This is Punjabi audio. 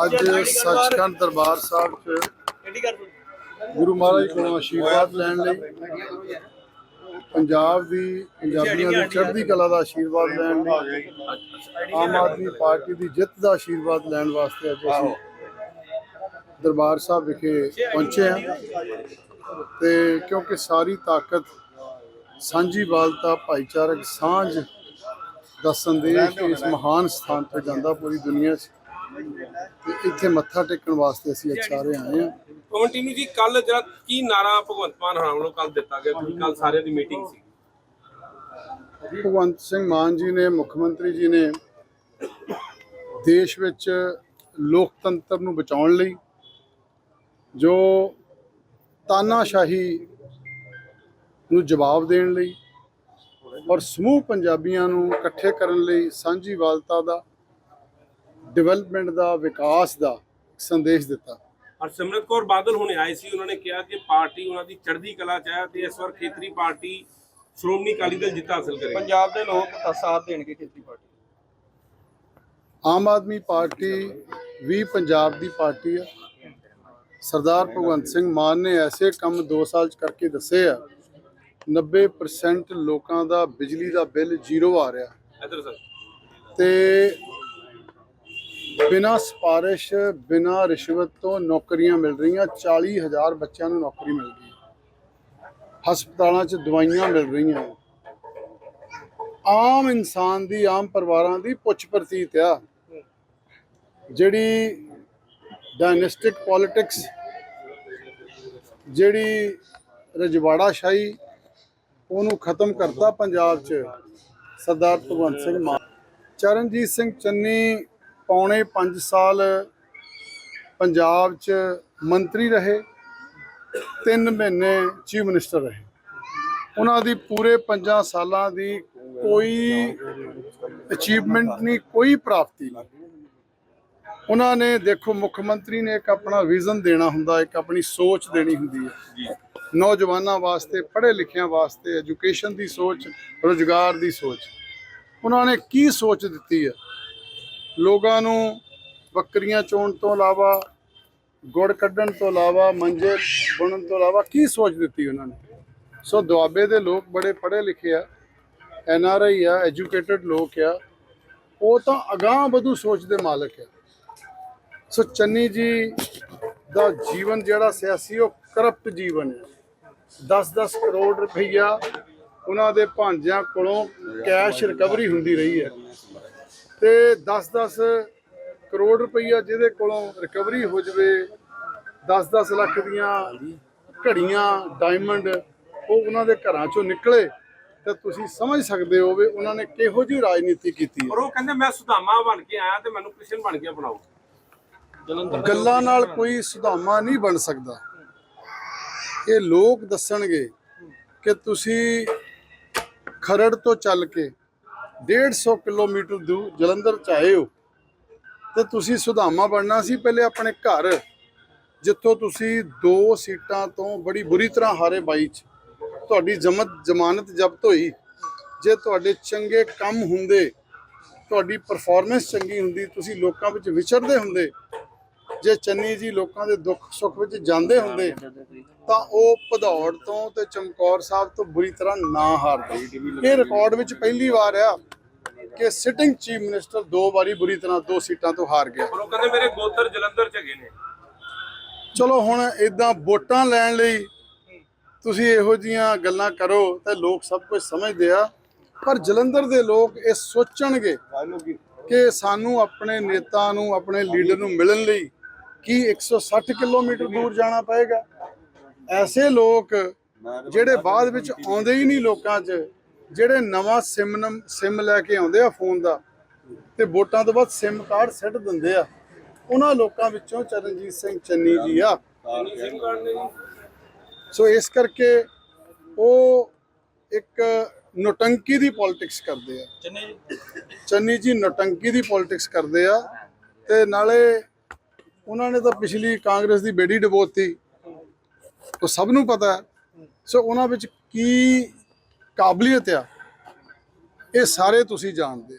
ਅੱਜ ਸੱਚਖੰਡ ਦਰਬਾਰ ਸਾਹਿਬ 'ਚ ਗੁਰੂ ਮਹਾਰਾਜ ਕੋਲੋਂ ਆਸ਼ੀਰਵਾਦ ਲੈਣ ਲਈ ਪੰਜਾਬ ਦੀ ਪੰਜਾਬੀਆਂ ਦੀ ਚੜ੍ਹਦੀ ਕਲਾ ਦਾ ਆਸ਼ੀਰਵਾਦ ਲੈਣ ਲਈ ਆਮ ਆਦਮੀ ਪਾਰਟੀ ਦੀ ਜਿੱਤ ਦਾ ਆਸ਼ੀਰਵਾਦ ਲੈਣ ਵਾਸਤੇ ਅੱਜ ਅਸੀਂ ਦਰਬਾਰ ਸਾਹਿਬ ਵਿਖੇ ਪਹੁੰਚੇ ਹਾਂ ਤੇ ਕਿਉਂਕਿ ਸਾਰੀ ਤਾਕਤ ਸਾਂਝੀਵਾਲਤਾ ਭਾਈਚਾਰਕ ਸਾਂਝ ਦਾ ਸੰਦੇਸ਼ ਇਸ ਮਹਾਨ ਸਥਾਨ ਤੇ ਜਾਂਦਾ ਪੂਰੀ ਦੁਨੀਆ 'ਚ। ਤੇ ਇੱਥੇ ਮੱਥਾ ਟੇਕਣ ਵਾਸਤੇ ਅਸੀਂ ਅੱਜ ਸਾਰੇ ਆਏ ਹਾਂ। ਕੰਟੀਨਿਊ ਜੀ ਕੱਲ ਜਿਹੜਾ ਕੀ ਨਾਰਾ ਭਗਵੰਤ ਮਾਨ ਹਰਾਂ ਵੱਲੋਂ ਕੱਲ ਦਿੱਤਾ ਗਿਆ? ਕਿਉਂਕਿ ਕੱਲ ਸਾਰਿਆਂ ਦੀ ਮੀਟਿੰਗ ਸੀ। ਭਗਵੰਤ ਸਿੰਘ ਮਾਨ ਜੀ ਨੇ ਮੁੱਖ ਮੰਤਰੀ ਜੀ ਨੇ ਦੇਸ਼ ਵਿੱਚ ਲੋਕਤੰਤਰ ਨੂੰ ਬਚਾਉਣ ਲਈ ਜੋ ਤਾਨਾਸ਼ਾਹੀ ਨੂੰ ਜਵਾਬ ਦੇਣ ਲਈ ਔਰ ਸਮੂਹ ਪੰਜਾਬੀਆਂ ਨੂੰ ਇਕੱਠੇ ਕਰਨ ਲਈ ਸਾਂਝੀਵਾਲਤਾ ਦਾ ਡਿਵੈਲਪਮੈਂਟ ਦਾ ਵਿਕਾਸ ਦਾ ਸੰਦੇਸ਼ ਦਿੱਤਾ। ਔਰ ਸਿਮਰਤ ਕੌਰ ਬਾਦਲ ਹੁਣੇ ਆਏ ਸੀ ਉਹਨਾਂ ਨੇ ਕਿਹਾ ਕਿ ਪਾਰਟੀ ਉਹਨਾਂ ਦੀ ਚੜ੍ਹਦੀ ਕਲਾ ਚ ਹੈ ਤੇ ਇਸ ਵਾਰ ਖੇਤਰੀ ਪਾਰਟੀ ਸ਼੍ਰੋਮਣੀ ਅਕਾਲੀ ਦਲ ਜਿੱਤ ਹਾਸਲ ਕਰੇਗੀ ਪੰਜਾਬ ਦੇ ਲੋਕ ਤਾਂ ਸਾਥ ਦੇਣਗੇ ਖੇਤੀ ਪਾਰਟੀ। ਆਮ ਆਦਮੀ ਪਾਰਟੀ ਵੀ ਪੰਜਾਬ ਦੀ ਪਾਰਟੀ ਹੈ ਸਰਦਾਰ ਭਗਵੰਤ ਸਿੰਘ ਮਾਨ ਨੇ ਐਸੇ ਕੰਮ 2 ਸਾਲ ਚ ਕਰਕੇ ਦੱਸੇ ਆ 90% ਲੋਕਾਂ ਦਾ ਬਿਜਲੀ ਦਾ ਬਿੱਲ ਜ਼ੀਰੋ ਆ ਰਿਹਾ। ਇਧਰ ਸਰ। ਤੇ ਬਿਨਾਂ ਸਿਫਾਰਿਸ਼, ਬਿਨਾਂ ਰਿਸ਼ਵਤ ਤੋਂ ਨੌਕਰੀਆਂ ਮਿਲ ਰਹੀਆਂ। 40000 ਬੱਚਿਆਂ ਨੂੰ ਨੌਕਰੀ ਮਿਲ ਗਈ। ਹਸਪਤਾਲਾਂ 'ਚ ਦਵਾਈਆਂ ਮਿਲ ਰਹੀਆਂ। ਆਮ ਇਨਸਾਨ ਦੀ, ਆਮ ਪਰਿਵਾਰਾਂ ਦੀ ਪੁੱਛ ਪ੍ਰਤੀਤ ਆ। ਜਿਹੜੀ ਡਾਇਨੈਸਟਿਕ ਪੋਲਿਟਿਕਸ ਜਿਹੜੀ ਰਜਵਾੜਾ ਸ਼ਾਹੀ, ਉਹਨੂੰ ਖਤਮ ਕਰਤਾ ਪੰਜਾਬ 'ਚ। ਸਰਦਾਰ ਭਗਵੰਤ ਸਿੰਘ ਮਾਨ। ਚਰਨਜੀਤ ਸਿੰਘ ਚੰਨੀ ਪੌਣੇ 5 ਸਾਲ ਪੰਜਾਬ 'ਚ ਮੰਤਰੀ ਰਹੇ 3 ਮਹੀਨੇ ਚੀਫ ਮਿਨਿਸਟਰ ਰਹੇ। ਉਹਨਾਂ ਦੀ ਪੂਰੇ 5 ਸਾਲਾਂ ਦੀ ਕੋਈ ਅਚੀਵਮੈਂਟ ਨਹੀਂ ਕੋਈ ਪ੍ਰਾਪਤੀ ਨਹੀਂ। ਉਹਨਾਂ ਨੇ ਦੇਖੋ ਮੁੱਖ ਮੰਤਰੀ ਨੇ ਇੱਕ ਆਪਣਾ ਵਿਜ਼ਨ ਦੇਣਾ ਹੁੰਦਾ ਇੱਕ ਆਪਣੀ ਸੋਚ ਦੇਣੀ ਹੁੰਦੀ ਹੈ। ਨੌਜਵਾਨਾਂ ਵਾਸਤੇ ਪੜ੍ਹੇ ਲਿਖਿਆਂ ਵਾਸਤੇ ਐਜੂਕੇਸ਼ਨ ਦੀ ਸੋਚ ਰੋਜ਼ਗਾਰ ਦੀ ਸੋਚ। ਉਹਨਾਂ ਨੇ ਕੀ ਸੋਚ ਦਿੱਤੀ ਹੈ? ਲੋਕਾਂ ਨੂੰ ਬੱਕਰੀਆਂ ਚੋਣ ਤੋਂ ਇਲਾਵਾ, ਗੁੜ ਕੱਢਣ ਤੋਂ ਇਲਾਵਾ, ਮੰਜੇ ਬੁਣਨ ਤੋਂ ਇਲਾਵਾ ਕੀ ਸੋਚ ਦਿੱਤੀ ਉਹਨਾਂ ਨੇ? ਸੋ ਦੁਆਬੇ ਦੇ ਲੋਕ ਬੜੇ ਪੜ੍ਹੇ ਲਿਖੇ ਆ, ਐਨ ਆਰ ਆਈ ਆ, ਐਜੂਕੇਟਡ ਲੋਕ ਆ, ਉਹ ਤਾਂ ਅਗਾਹ ਵਧੂ ਸੋਚ ਦੇ ਮਾਲਕ ਆ। ਸੋ ਚੰਨੀ ਜੀ ਦਾ ਜੀਵਨ ਜਿਹੜਾ ਸਿਆਸੀ, ਉਹ ਕਰਪਟ ਜੀਵਨ ਹੈ 10-10 ਕਰੋੜ ਰੁਪਈਆ ਉਹਨਾਂ ਦੇ ਭਾਂਜਿਆਂ ਕੋਲੋਂ ਕੈਸ਼ ਰਿਕਵਰੀ ਹੁੰਦੀ ਰਹੀ ਹੈ। ਤੇ 10-10 ਕਰੋੜ ਰੁਪਈਆ ਜਿਹਦੇ ਕੋਲੋਂ ਰਿਕਵਰੀ ਹੋ ਜਵੇ 10-10 ਲੱਖ ਦੀਆਂ ਘੜੀਆਂ ਡਾਇਮੰਡ ਉਹ ਉਹਨਾਂ ਦੇ ਘਰਾਂ ਚੋਂ ਨਿਕਲੇ ਤਾਂ ਤੁਸੀਂ ਸਮਝ ਸਕਦੇ ਹੋ ਵੀ ਉਹਨਾਂ ਨੇ ਕਿਹੋ ਜਿਹੀ ਰਾਜਨੀਤੀ ਕੀਤੀ ਹੈ। ਔਰ ਉਹ ਕਹਿੰਦੇ ਮੈਂ ਸੁਧਾਮਾ ਬਣ ਕੇ ਆਇਆ ਤੇ ਮੈਨੂੰ ਕ੍ਰਿਸ਼ਨ ਬਣ ਕੇ ਬਣਾਓ। ਗੱਲਾਂ ਨਾਲ ਕੋਈ ਸੁਧਾਮਾ ਨਹੀਂ ਬਣ ਸਕਦਾ। ਇਹ ਲੋਕ ਦੱਸਣਗੇ ਕਿ ਤੁਸੀਂ ਖਰੜ ਤੋਂ ਚੱਲ ਕੇ 150 ਕਿਲੋਮੀਟਰ ਦੂਰ ਜਲੰਧਰ ਚ ਆਏ ਹੋ। ਤੇ ਤੁਸੀਂ ਸੁਧਾਮਾ ਬਣਨਾ ਸੀ ਪਹਿਲੇ ਆਪਣੇ ਘਰ, ਜਿੱਥੋਂ ਤੁਸੀਂ ਦੋ ਸੀਟਾਂ ਤੋਂ ਬੜੀ ਬੁਰੀ ਤਰ੍ਹਾਂ ਹਾਰੇ ਬਾਈ ਚ। ਤੁਹਾਡੀ ਜਮਤ, ਜ਼ਮਾਨਤ ਜ਼ਬਤ ਹੋਈ। ਜੇ ਤੁਹਾਡੇ ਚੰਗੇ ਕੰਮ ਹੁੰਦੇ, ਤੁਹਾਡੀ ਪਰਫਾਰਮੈਂਸ ਚੰਗੀ ਹੁੰਦੀ, ਤੁਸੀਂ ਲੋਕਾਂ ਵਿੱਚ ਵਿਚਰਦੇ ਹੁੰਦੇ ਜੇ ਚੰਨੀ ਜੀ ਲੋਕਾਂ ਦੇ ਦੁੱਖ ਸੁੱਖ ਵਿੱਚ ਜਾਂਦੇ ਹੁੰਦੇ ਤਾਂ ਉਹ ਭਦੌੜ ਤੋਂ ਤੇ ਚਮਕੌਰ ਸਾਹਿਬ ਤੋਂ ਬੁਰੀ ਤਰ੍ਹਾਂ ਨਾ ਹਾਰਦੇ। ਇਹ ਰਿਕਾਰਡ ਵਿੱਚ ਪਹਿਲੀ ਵਾਰ ਆ ਕਿ ਸਿਟਿੰਗ ਚੀਫ ਮਿਨਿਸਟਰ ਦੋ ਵਾਰੀ ਬੁਰੀ ਤਰ੍ਹਾਂ ਦੋ ਸੀਟਾਂ ਤੋਂ ਹਾਰ ਗਿਆ। ਔਰ ਉਹ ਕਹਿੰਦੇ ਮੇਰੇ ਗੋਤਰ ਜਲੰਧਰ ਚ ਹੈਗੇ ਨੇ। ਚਲੋ ਹੁਣ ਇਦਾਂ ਵੋਟਾਂ ਲੈਣ ਲਈ ਤੁਸੀਂ ਇਹੋ ਜੀਆਂ ਗੱਲਾਂ ਕਰੋ ਤਾਂ ਲੋਕ ਸਭ ਕੁਝ ਸਮਝਦੇ ਆ। ਪਰ ਜਲੰਧਰ ਦੇ ਲੋਕ ਇਹ ਸੋਚਣਗੇ ਕਿ ਸਾਨੂੰ ਆਪਣੇ ਨੇਤਾ ਨੂੰ ਆਪਣੇ ਲੀਡਰ ਨੂੰ ਮਿਲਣ ਲਈ ਕੀ 160 ਕਿਲੋਮੀਟਰ ਦੂਰ ਜਾਣਾ ਪਏਗਾ। ਐਸੇ ਲੋਕ ਜਿਹੜੇ ਬਾਅਦ ਵਿੱਚ ਆਉਂਦੇ ਹੀ ਨਹੀਂ ਲੋਕਾਂ 'ਚ ਜਿਹੜੇ ਨਵਾਂ ਸਿਮ ਨਮ ਸਿਮ ਲੈ ਕੇ ਆਉਂਦੇ ਆ ਫੋਨ ਦਾ ਤੇ ਵੋਟਾਂ ਤੋਂ ਬਾਅਦ ਸਿਮ ਕਾਰਡ ਸਿੱਟ ਦਿੰਦੇ ਆ। ਉਹਨਾਂ ਲੋਕਾਂ ਵਿੱਚੋਂ ਚਰਨਜੀਤ ਸਿੰਘ ਚੰਨੀ ਜੀ ਆ। ਸੋ ਇਸ ਕਰਕੇ ਉਹ ਇੱਕ ਨੋਟੰਕੀ ਦੀ ਪੋਲਿਟਿਕਸ ਕਰਦੇ ਆ। ਚੰਨੇ ਚੰਨੀ ਜੀ ਨੋਟੰਕੀ ਦੀ ਪੋਲਿਟਿਕਸ ਕਰਦੇ ਆ ਤੇ ਨਾਲੇ ਉਹਨਾਂ ਨੇ ਤਾਂ ਪਿਛਲੀ ਕਾਂਗਰਸ ਦੀ ਬੇੜੀ ਡਬੋਤੀ। ਉਹ ਸਭ ਨੂੰ ਪਤਾ ਹੈ। ਸੋ ਉਹਨਾਂ ਵਿੱਚ ਕੀ ਕਾਬਲੀਅਤ ਆ, ਇਹ ਸਾਰੇ ਤੁਸੀਂ ਜਾਣਦੇ ਹੋ।